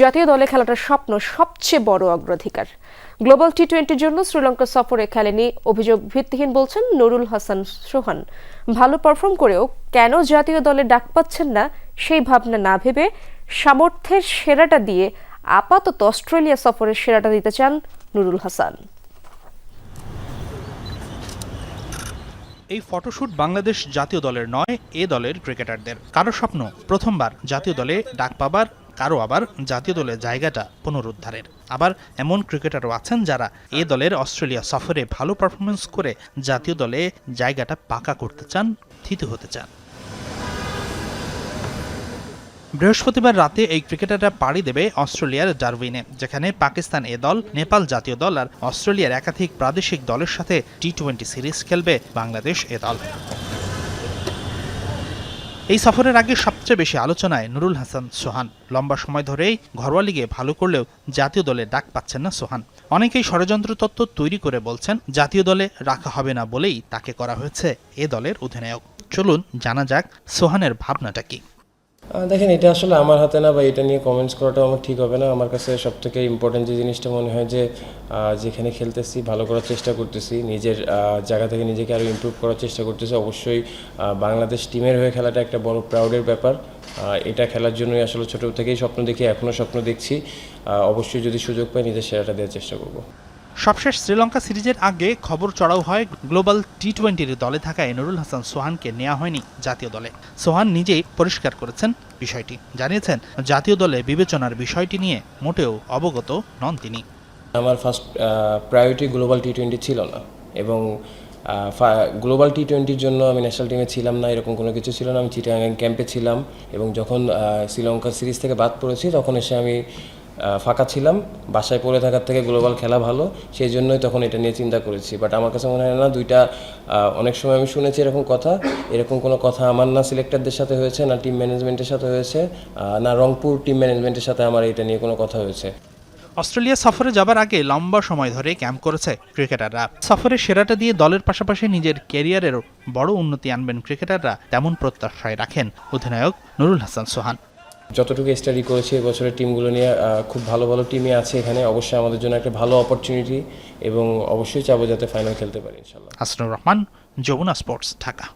জাতীয় দলে খেলাটার স্বপ্ন সবচেয়ে বড় অগ্রাধিকার। গ্লোবাল টি টোয়েন্টির জন্য শ্রীলঙ্কা সফরে খেলেনি অভিযোগ ভিত্তিহীন বলছেন নুরুল হাসান সোহান। ভালো পারফর্ম করেও কেন জাতীয় দলে ডাক পাচ্ছেন না সেই ভাবনা না ভেবে সামর্থ্যের সেরাটা দিয়ে আপাতত অস্ট্রেলিয়া সফরের সেরাটা দিতে চান নুরুল হাসান। এই ফটোশুট বাংলাদেশ জাতীয় দলের নয়, এ দলের ক্রিকেটারদের। কারও স্বপ্ন প্রথমবার জাতীয় দলে ডাক পাবার কারও আবার জাতীয় দলের জায়গাটা পুনরুদ্ধারের। আবার এমন ক্রিকেটারও আছেন যারা এ দলের অস্ট্রেলিয়া সফরে ভালো পারফরমেন্স করে জাতীয় দলে জায়গাটা পাকা করতে চান, থিত হতে চান। বৃহস্পতিবার রাতে এই ক্রিকেটাররা পাড়ি দেবে অস্ট্রেলিয়ার ডারউইনে, যেখানে পাকিস্তান এ দল, নেপাল জাতীয় দল আর অস্ট্রেলিয়ার একাধিক প্রাদেশিক দলের সাথে টি টোয়েন্টি সিরিজ খেলবে বাংলাদেশ এ দল। এই সফরের আগে সবচেয়ে বেশি আলোচনায় নুরুল হাসান সোহান। লম্বা সময় ধরেই ঘরোয়া লিগে ভালো করলেও জাতীয় দলে ডাক পাচ্ছেন না সোহান। অনেকেই ষড়যন্ত্র তত্ত্ব তৈরি করে বলছেন, জাতীয় দলে রাখা হবে না বলেই তাকে করা হয়েছে এ দলের অধিনায়ক। চলুন জানা যাক সোহানের ভাবনাটা কি। দেখেন, এটা আসলে আমার হাতে না, বা এটা নিয়ে কমেন্টস করাটাও আমার ঠিক হবে না। আমার কাছে সব থেকে ইম্পর্টেন্ট যে জিনিসটা মনে হয় যে যেখানে খেলতেছি, ভালো করার চেষ্টা করতেছি, নিজের জায়গা থেকে নিজেকে আরও ইমপ্রুভ করার চেষ্টা করতেছি। অবশ্যই বাংলাদেশ টিমের হয়ে খেলাটা একটা বড় প্রাউডের ব্যাপার। এটা খেলার জন্যই আসলে ছোটো থেকেই স্বপ্ন দেখি এখনও স্বপ্ন দেখছি। অবশ্যই যদি সুযোগ পাই, নিজের সেরাটা দেওয়ার চেষ্টা করব। সবশেষ শ্রীলঙ্কা সিরিজের আগে খবর চড়াও হয় গ্লোবাল টি টোয়েন্টির দলে থাকা নুরুল হাসান সোহানকে নেওয়া হয়নি জাতীয় দলে। সোহান নিজেই পরিষ্কার করেছেন বিষয়টি। জানিয়েছেন জাতীয় দলে বিবেচনার বিষয়টি নিয়ে মোটেও অবগত নন তিনি। আমার first priority global T twenty ছিল না এবং গ্লোবাল টি টোয়েন্টির জন্য আমি ন্যাশনাল টিমে ছিলাম না এরকম কোনো কিছু ছিল না। আমি চিটাগাং ক্যাম্পে ছিলাম এবং যখন আহ, শ্রীলঙ্কা সিরিজ থেকে বাদ পড়েছি তখন এসে আমি ফাঁকা ছিলাম, বাসায় পড়ে থাকার থেকে গ্লোবাল খেলা ভালো, সেই জন্যই তখন এটা নিয়ে চিন্তা করেছি। বাট আমার কাছে মনে হয় না, দুইটা অনেক সময় আমি শুনেছি এরকম কথা, এরকম কোনো কথা আমার না সিলেক্টরদের সাথে হয়েছে, না টিম ম্যানেজমেন্টের সাথে হয়েছে না রংপুর টিম ম্যানেজমেন্টের সাথে আমার এটা নিয়ে কোনো কথা হয়েছে। অস্ট্রেলিয়া সফরে যাবার আগে লম্বা সময় ধরে ক্যাম্প করেছে ক্রিকেটাররা। সফরের সেরাটা দিয়ে দলের পাশাপাশি নিজের ক্যারিয়ারেরও বড় উন্নতি আনবেন ক্রিকেটাররা, তেমন প্রত্যাশায় রাখেন অধিনায়ক নুরুল হাসান সোহান। যতটুকু স্টাডি করেছি এবছরের টিমগুলো নিয়ে খুব ভালো ভালো টিমই আছে এখানে। অবশ্যই আমাদের জন্য একটা ভালো অপরচুনিটি এবং অবশ্যই চাবো যাতে ফাইনাল খেলতে পারি ইনশাল্লাহ হাসনুর রহমান, যমুনা স্পোর্টস ঢাকা।